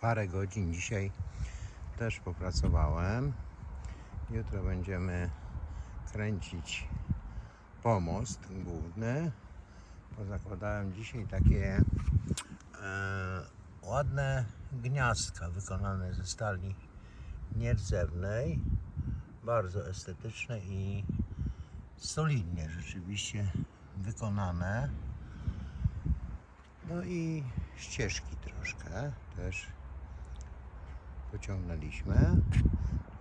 parę godzin dzisiaj też popracowałem. Jutro będziemy kręcić pomost główny. Pozakładałem dzisiaj takie e, ładne gniazdka wykonane ze stali nierdzewnej. Bardzo estetyczne i solidnie rzeczywiście wykonane. No i ścieżki troszkę też pociągnęliśmy.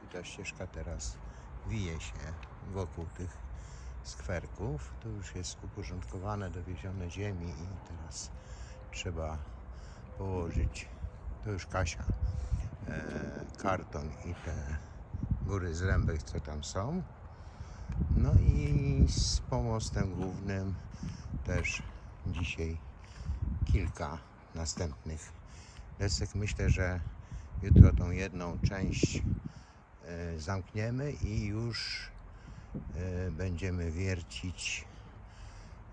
I ta ścieżka teraz wije się wokół tych skwerków. To już jest uporządkowane, dowiezione ziemi i teraz trzeba położyć, to już Kasia, e, karton i te góry zrębek, co tam są. No i z pomostem głównym też dzisiaj kilka następnych desek. Myślę, że jutro tą jedną część e, zamkniemy i już e, będziemy wiercić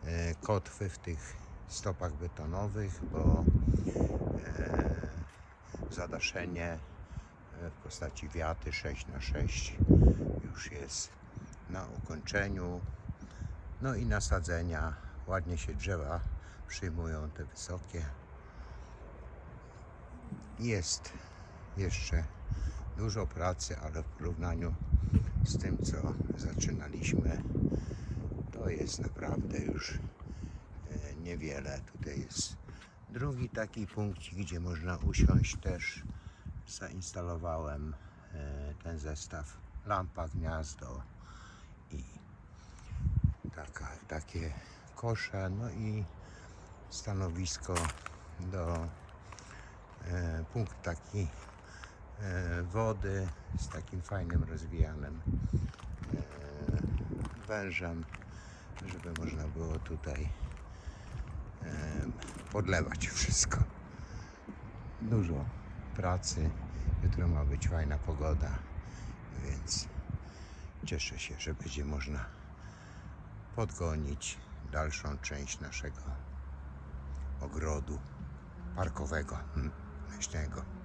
e, kotwy w tych stopach betonowych, bo zadaszenie w postaci wiaty 6 na 6 już jest na ukończeniu. No i nasadzenia. Ładnie się drzewa przyjmują, te wysokie. Jest jeszcze dużo pracy, ale w porównaniu z tym, co zaczynaliśmy, to jest naprawdę już e, niewiele. Tutaj jest drugi taki punkcik, gdzie można usiąść też. Zainstalowałem e, ten zestaw lampa, gniazdo i taka, takie kosze, no i stanowisko do e, punkt taki wody z takim fajnym rozwijanym e, wężem, żeby można było tutaj e, podlewać wszystko. Dużo pracy. Jutro ma być fajna pogoda, więc cieszę się, że będzie można podgonić dalszą część naszego ogrodu parkowego, leśnego.